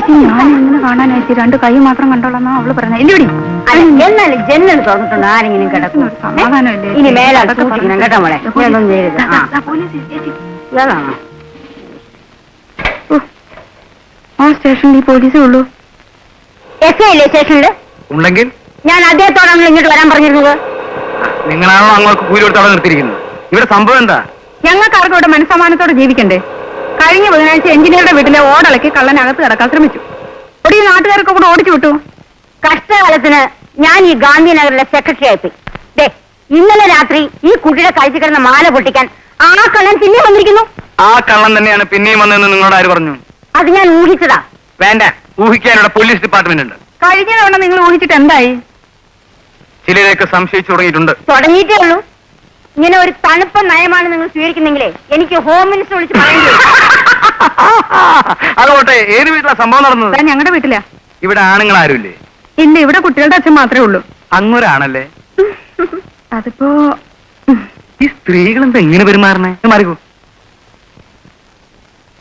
ചേച്ചി ഞാൻ എങ്ങനെ കാണാനായിട്ട് രണ്ട് കൈ മാത്രം കണ്ടോളാന്നാ അവൾ പറഞ്ഞ. ഇല്ലടി എന്നാലും ജനൽ തുറന്നിട്ടുണ്ട് ആരെങ്കിലും കിടക്കും ഒരു സമാധാനമില്ലേ ഇനി പറഞ്ഞ്. കേട്ടോ മോളെ. ഇങ്ങനൊന്നും ചെയ്യരുത്. ഇതാണോ? ആ സ്റ്റേഷനിൽ ഈ പോലീസേ ഉള്ളൂ. എസ് ഐ ഇല്ലേ സ്റ്റേഷനിൽ? ഉണ്ടെങ്കിൽ? ഞാൻ അദ്ദേഹത്തോടാണല്ലോ ഇങ്ങോട്ട് വരാൻ പറഞ്ഞിരുന്നത്. നിങ്ങളാണോ അങ്ങോട്ട് കൂലി കൊടുത്ത് അവിടെ നിർത്തിയിരിക്കുന്നത്? ഇവിടെ സംഭവം എന്താ? ഞങ്ങൾക്ക് ആർക്കും ഇവിടെ മനസ്സമാനത്തോടെ ജീവിക്കണ്ടേ? കഴിഞ്ഞ ബുധനാഴ്ച എഞ്ചിനീയറുടെ വീട്ടിലെ കള്ളൻ കള്ളനകത്ത് കിടക്കാൻ ശ്രമിച്ചു. ഒടി നാട്ടുകാർക്ക് നാട്ടുകാരൊക്കെ കൂടെ ഓടിച്ചു വിട്ടു. കഷ്ടകാലത്തിന് ഞാൻ ഈ ഗാന്ധിനഗറിലെ സെക്രട്ടറി ആയിപ്പോയി ദേ ഇന്നലെ രാത്രി ഈ കുട്ടിയുടെ കഴിച്ചു കിടന്ന മാല പൊട്ടിക്കാൻ ആ കള്ളൻ പിന്നെ വന്നിരിക്കുന്നു. ആ കള്ളൻ തന്നെയാണ് പിന്നെയും വന്നതെന്ന് നിങ്ങളോട് ആര് പറഞ്ഞു? അത് ഞാൻ ഊഹിച്ചതാ. വേണ്ട ഊഹിക്കാനുള്ള പോലീസ് ഡിപ്പാർട്ട്മെന്റ് ഉണ്ട് കഴിഞ്ഞ തവണ നിങ്ങൾ ഊഹിച്ചിട്ട് എന്തായി? ചിലരെയൊക്കെ സംശയിച്ചു തുടങ്ങിയിട്ടുണ്ട്. തുടങ്ങിയിട്ടേ ഉള്ളൂ. ഇങ്ങനെ ഒരു തണുപ്പ നയമാണ് നിങ്ങൾ സ്വീകരിക്കുന്നെങ്കിലേ എനിക്ക് ഹോം മിനിസ്റ്റർ വിളിച്ച് പറയേണ്ടി. അതുകൊട്ടെ ഏത് വീട്ടിലാ സംഭവം നടന്നത്? ഞങ്ങളുടെ വീട്ടിലാ. ഇവിടെ ആണുങ്ങൾ ആരുമില്ലേ ഇല്ല ഇവിടെ കുട്ടികളുടെ അച്ഛൻ മാത്രമേ ഉള്ളൂ. അങ്ങൊരാണല്ലേ? അതിപ്പോ ഈ സ്ത്രീകൾ എന്താ ഇങ്ങനെ പെരുമാറണേ മാറിക്കോ.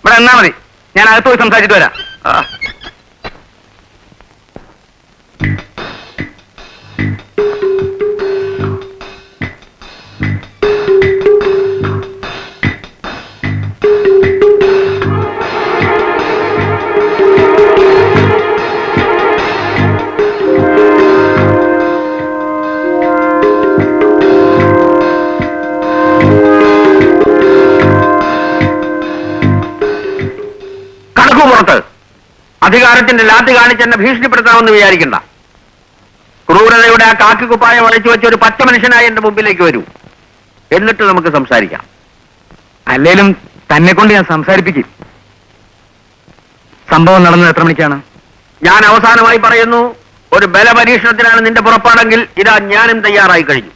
ഇവിടെ എന്നാ മതി. ഞാൻ അകത്ത് പോയി സംസാരിച്ചിട്ട് വരാം. കടക്കു പുറത്ത്. അധികാരത്തിന്റെ ലാത്തി കാണിച്ച് എന്നെ ഭീഷണിപ്പെടുത്താമെന്ന് വിചാരിക്കണ്ട. ക്രൂരതയുടെ ആ കാക്കിക്കുപ്പായം വളച്ചു വെച്ച ഒരു പച്ച മനുഷ്യനായി എന്റെ മുമ്പിലേക്ക് വരൂ. എന്നിട്ട് നമുക്ക് സംസാരിക്കാം. അല്ലേലും തന്നെ കൊണ്ട് ഞാൻ സംസാരിപ്പിക്കും. സംഭവം നടന്നത് എത്ര മണിക്കാണ്? ഞാൻ അവസാനമായി പറയുന്നു ഒരു ബലപരീക്ഷണത്തിനാണ് നിന്റെ പുറപ്പാടെങ്കിൽ ഇതാ ഞാനും തയ്യാറായി കഴിഞ്ഞു.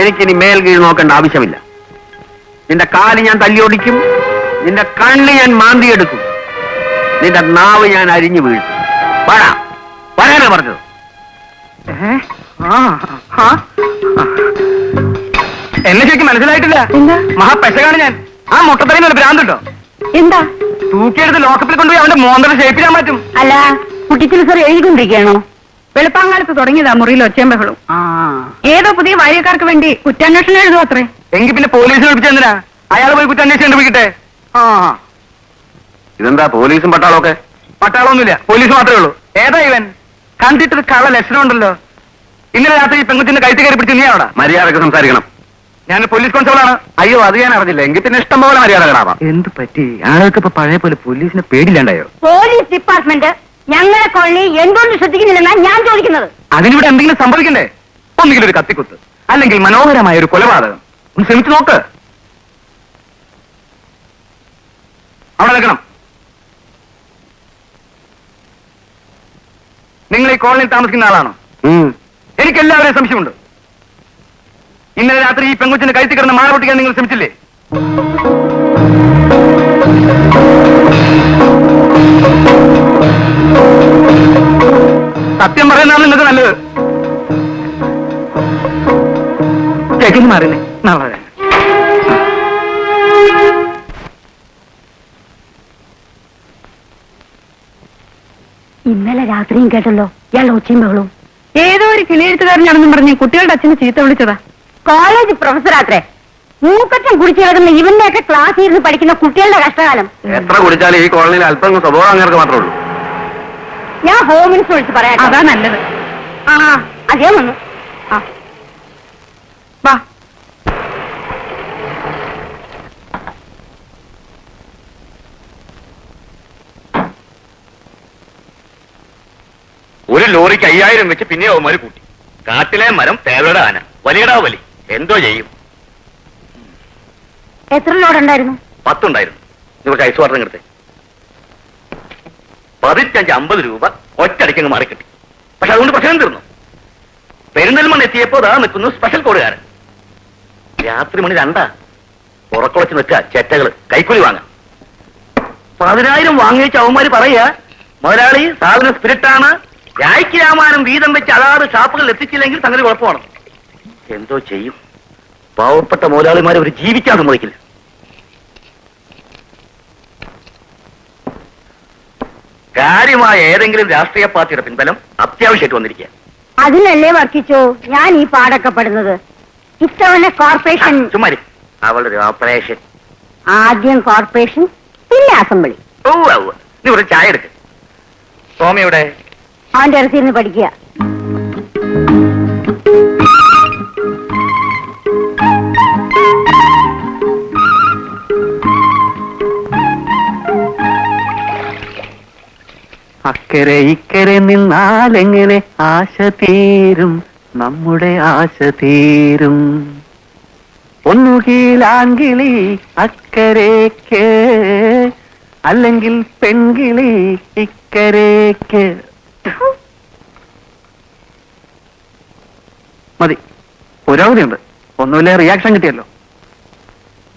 എനിക്കിനി മേൽ കീഴ് നോക്കേണ്ട ആവശ്യമില്ല. നിന്റെ കാൽ ഞാൻ തല്ലിയൊടിക്കും നിന്റെ കണ്ണ് ഞാൻ മാന്തിയെടുക്കും. നിന്റെ നാവ് ഞാൻ അരിഞ്ഞു വീഴ്ത്തും വരാ വരാനാ പറഞ്ഞത്. എന്നെ ശരിക്കും മനസ്സിലായിട്ടില്ല. എന്താ? മഹാപെശകാണ് ഞാൻ. ആ മുട്ടത്തറിന് ഒരു ഭ്രാന്തുണ്ടോ? എന്താ? തൂക്കിയെടുത്ത് ലോക്കപ്പിൽ കൊണ്ടുപോയി അവന്റെ മോന്തര ഷേപ്പിലാൻ പറ്റും. അല്ല കുട്ടിച്ചിൽ സാർ എഴുതിക്കൊണ്ടിരിക്കുകയാണോ? വെളുപ്പാങ്കാലത്ത് തുടങ്ങിയതാ മുറിയിൽ ഒച്ചയും ബഹളും ആ. ഏതോ പുതിയ വാര്യക്കാർക്ക് വേണ്ടി കുറ്റാന്വേഷണം എഴുതും അത്രേ? എങ്കിൽ പിന്നെ പോലീസിനെ വിളിച്ചെന്തിനാ അയാൾ പോയി കുറ്റാന്വേഷണം കണ്ടുപിടിക്കട്ടെ? ആ. ഇതെന്താ പോലീസും പട്ടാളവും പട്ടാളമൊക്കെ? പട്ടാളമൊന്നുമില്ല പോലീസ് മാത്രമേ ഉള്ളൂ. ഏതാ ഇവൻ? കണ്ടിട്ടൊരു കള ലക്ഷണമുണ്ടല്ലോ. ഇന്നലെ രാത്രി ഈ പെൺകുച്ചിന്റെ കഴുത്തി കയറി പിടിച്ച് നീ അവിടെ? മര്യാദയ്ക്ക് സംസാരിക്കണം. ഞാൻ പോലീസ് കോൺസ്റ്റബിളാണ്. അയ്യോ അത് ഞാൻ അറിഞ്ഞില്ല. എങ്കിൽ പിന്നെ ഇഷ്ടം പോലെ മര്യാദകളാവാം എന്ത് പറ്റി? ആളുകൾക്ക് ഇപ്പൊ പഴയ പോലെ പോലീസിനെ പേടില്ലാണ്ടായോ പോലീസ് ഡിപ്പാർട്ട്മെന്റ് ഞങ്ങളെ കൊള്ളി എന്തുകൊണ്ട് ശ്രദ്ധിക്കുന്നില്ലെന്നാണ് ഞാൻ ചോദിക്കുന്നത്. അതിനിവിടെ എന്തെങ്കിലും സംഭവിക്കണ്ടേ? ഒന്നുകിൽ ഒരു കത്തിക്കുത്ത് അല്ലെങ്കിൽ മനോഹരമായ ഒരു കൊലപാതകം. ഒന്ന് ശ്രമിച്ചു നോക്ക്. അവിടെ നിൽക്കണം. നിങ്ങൾ ഈ കോളനിയിൽ താമസിക്കുന്ന ആളാണോ? എനിക്ക് എല്ലാവരെയും സംശയമുണ്ട്. ഇന്നലെ രാത്രി ഈ പെങ്കുച്ചിന്റെ കഴുത്തി കിടന്ന് മാറ പൊട്ടിക്കാൻ നിങ്ങൾ ശ്രമിച്ചില്ലേ? സത്യം പറയുന്നതാണ് നിങ്ങൾക്ക് നല്ലത്. ചേച്ചിന് മാറില്ലേ നാളെ ഇന്നലെ രാത്രിയും കേട്ടല്ലോ. ഇയാൾ ഒച്ചയും ബഹളവും ഏതോ ഒരു കിളിയെഴുത്തുകാരനാണെന്നും പറഞ്ഞ് കുട്ടികളുടെ അച്ഛനെ ചീത്ത വിളിച്ചതാ. കോളേജ് പ്രൊഫസറാത്രേ മൂക്കറ്റം കുടിച്ചു കിടക്കുന്ന ഇവന്റെ ഒക്കെ ക്ലാസ്സിൽ ഇരുന്ന് പഠിക്കുന്ന കുട്ടികളുടെ കഷ്ടകാലം. എത്ര കുടിച്ചാലും ഈ കോളനിയിൽ അല്പം സ്വഭാവം അങ്ങനെ മാത്രമേ ഉള്ളൂ. ഞാൻ ഹോം മിനിസ്റ്റർ വിളിച്ച് പറയാം അതാ നല്ലത്. ആ അതേ വന്നു ആ വാ ഒരു ലോറിക്ക് അയ്യായിരം വെച്ച് പിന്നെ അവന്മാര് കൂട്ടി. കാട്ടിലെ മരം തേവയുടെ ആന. വലിയടാ വലി. എന്തോ ചെയ്യും. എത്ര ലോഡ് ഉണ്ടായിരുന്നു? പത്തുണ്ടായിരുന്നു. നിങ്ങൾക്ക് ഐസ് വാട്ടർ എടുത്തേ. പതിറ്റഞ്ച് അമ്പത് രൂപ ഒറ്റടിക്കങ്ങ് മാറി കിട്ടി പക്ഷെ അതുകൊണ്ട് പ്രശ്നം തീർന്നു. പെരിന്തൽമണ്ണ എത്തിയപ്പോ അതാ നിൽക്കുന്നു സ്പെഷ്യൽ കോടുകാരൻ. രാത്രി മണി രണ്ടാ. ഉറക്കുളച്ച് നിൽക്കുക ചെറ്റകൾ. കൈക്കൂലി വാങ്ങാം. പതിനായിരം വാങ്ങിയ അവന്മാര് പറയാ മുതലാളി സാധനം സ്പിരിറ്റാണ് രായ്ക്ക് രാമാനം വീതം വെച്ച് അതാത് ഷാപ്പുകളിൽ എത്തിച്ചില്ലെങ്കിൽ സംഗതി കുഴപ്പമാണ്. എന്തോ ചെയ്യും? പാവപ്പെട്ട മോലാളിമാരെ ഒരു ജീവിക്കാൻ സമ്മതിക്കില്ല. കാര്യമായ ഏതെങ്കിലും രാഷ്ട്രീയ പാർട്ടിയുടെ പിൻബലം അത്യാവശ്യമായിട്ട് വന്നിരിക്കുക. അതിനല്ലേ വർക്കിച്ചോ ഞാൻ ഈ പാടൊക്കെ പെടുന്നത്. ഇത്തവണ കോർപ്പറേഷൻ ചുമ്മാരി അവളുടെ ഓപ്പറേഷൻ ആദ്യം കോർപ്പറേഷൻ പിന്നെ അസംബ്ലി ഓ ഔ. നീ ഒരു ചായ എടുക്ക്. സ്വാമിയുടെ അവന്റെ ഇറച്ചിരുന്ന് പഠിക്കുക. അക്കരെ ഇക്കരെ നിന്നാലെങ്ങനെ ആശ തീരും. നമ്മുടെ ആശ തീരും. ഒന്നുകീലാങ്കിളി അക്കരേക്ക് അല്ലെങ്കിൽ പെൺകിളി ഇക്കരേക്ക്. മതി. പുരോഗതിയുണ്ട്. ഒന്നുമില്ല റിയാക്ഷൻ കിട്ടിയല്ലോ.